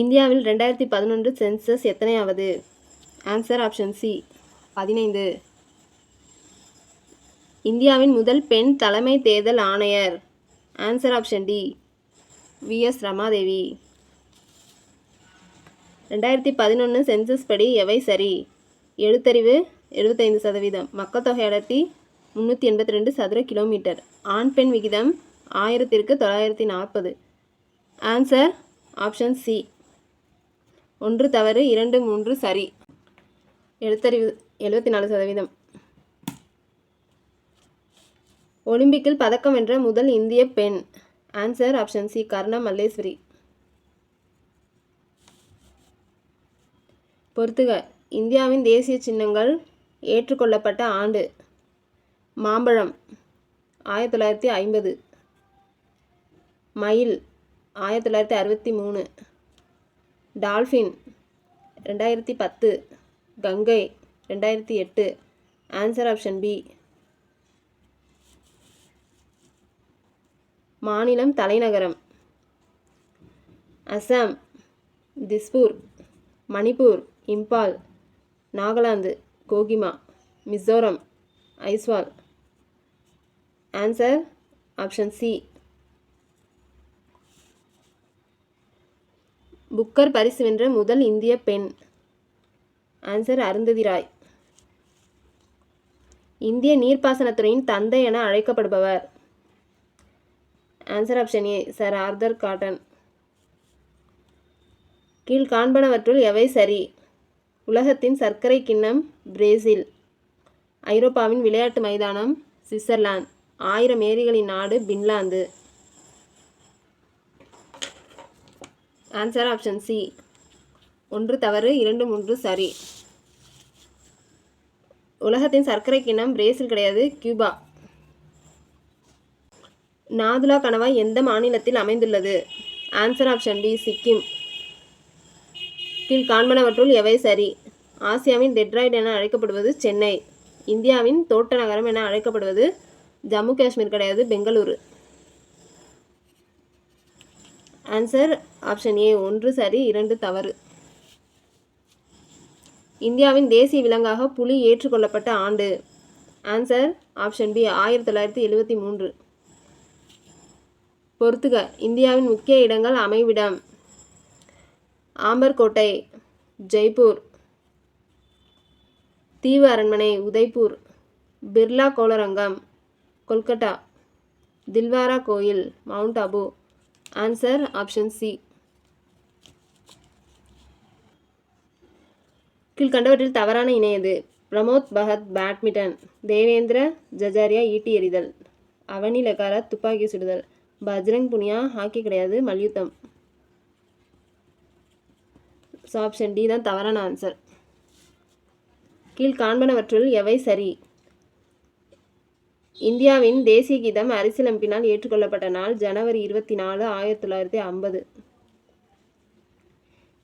இந்தியாவில் ரெண்டாயிரத்தி பதினொன்று சென்சஸ் எத்தனையாவது? ஆன்சர் ஆப்ஷன் சி பதினைந்து. இந்தியாவின் முதல் பெண் தலைமை தேர்தல் ஆணையர். Answer option D V S Ramadevi. ரெண்டாயிரத்தி பதினொன்று சென்சஸ் படி எவை சரி? எழுத்தறிவு எழுபத்தைந்து சதவீதம். மக்கள் தொகை அடர்த்தி முந்நூற்றி எண்பத்தி ரெண்டு சதுர கிலோமீட்டர். ஆண் பெண் விகிதம் ஆயிரத்திற்கு தொள்ளாயிரத்தி நாற்பது. ஆன்சர் ஆப்ஷன் சி ஒன்று தவறு இரண்டு மூன்று சரி. எழுத்தறிவு எழுபத்தி நாலு சதவீதம். ஒலிம்பிக்கில் பதக்கம் வென்ற முதல் இந்திய பெண். Answer option C Karnam Malleswari. பொறுத்துக. இந்தியாவின் தேசிய சின்னங்கள் ஏற்றுக்கொள்ளப்பட்ட ஆண்டு. மாம்பழம் ஆயிரத்தி தொள்ளாயிரத்தி ஐம்பது. மயில் ஆயிரத்தி தொள்ளாயிரத்தி அறுபத்தி மூணு. டால்ஃபின் ரெண்டாயிரத்தி பத்து. கங்கை ரெண்டாயிரத்தி எட்டு. Answer option B. மாநிலம் தலைநகரம். Assam Dispur Manipur Imphal Nagaland Kohima Mizoram Aizawl. Answer option C. Booker பரிசு வென்ற முதல் இந்திய பெண். ஆன்சர் அருந்ததி ராய் இந்திய நீர்ப்பாசனத்துறையின் தந்தை என அழைக்கப்படுபவர். Answer option A sir Arthur Cotton கீழ் காண்பனவற்றுள் எவை சரி? உலகத்தின் சர்க்கரை கிண்ணம் பிரேசில். ஐரோப்பாவின் விளையாட்டு மைதானம் சுவிட்சர்லாந்து. ஆயிரம் ஏரிகளின் நாடு பின்லாந்து. ஆன்சர் ஆப்ஷன் சி ஒன்று தவறு இரண்டு மூன்று சரி. உலகத்தின் சர்க்கரை கிண்ணம் பிரேசில் கிடையாது கியூபா. நாதுலா கணவாய் எந்த மாநிலத்தில் அமைந்துள்ளது? Answer option B Sikkim. கீழ் காண்பனவற்றுள் எவை சரி? ஆசியாவின் டெட்ராய்ட் என அழைக்கப்படுவது சென்னை. இந்தியாவின் தோட்ட நகரம் என அழைக்கப்படுவது ஜம்மு காஷ்மீர் கிடையாது பெங்களூரு. ஆன்சர் ஆப்ஷன் ஏ ஒன்று சரி இரண்டு தவறு. இந்தியாவின் தேசிய விலங்காக புலி ஏற்றுக்கொள்ளப்பட்ட ஆண்டு. ஆன்சர் ஆப்ஷன் பி ஆயிரத்தி தொள்ளாயிரத்தி எழுபத்தி மூன்று. பொறுத்துக இந்தியாவின் முக்கிய இடங்கள் அமைவிடம். ஆம்பர்கோட்டை ஜெய்ப்பூர். தீவு அரண்மனை உதய்பூர். பிர்லா கோளரங்கம் கொல்கட்டா. தில்வாரா கோயில் mount Abu. Answer option C கீழ்கண்டவற்றில் தவறான இணையது பிரமோத் பகத் பேட்மிண்டன் தேவேந்திர ஜஜாரியா ஈட்டி எறிதல். அவனி லெகாரா துப்பாக்கி சுடுதல். பஜ்ரங் புனியா ஹாக்கி கிடையாது மல்யுத்தம். ஸோ ஆப்ஷன் டி தான் தவறான ஆன்சர் கீழ் காண்பனவற்றுள் எவை சரி? இந்தியாவின் தேசிய கீதம் அரசியலமைப்பினால் ஏற்றுக்கொள்ளப்பட்ட நாள் ஜனவரி இருபத்தி நாலு ஆயிரத்தி தொள்ளாயிரத்தி ஐம்பது.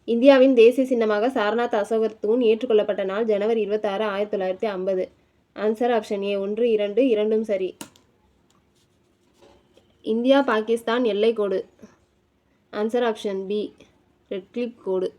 இந்தியாவின் தேசிய சின்னமாக சாரநாத் அசோகர் தூண் ஏற்றுக்கொள்ளப்பட்ட நாள் ஜனவரி இருபத்தாறு ஆயிரத்தி தொள்ளாயிரத்தி ஐம்பது. ஆன்சர் ஆப்ஷன் ஏ ஒன்று இரண்டு இரண்டும் சரி. இந்தியா பாகிஸ்தான் எல்லை கோடு answer option B Radcliffe கோடு.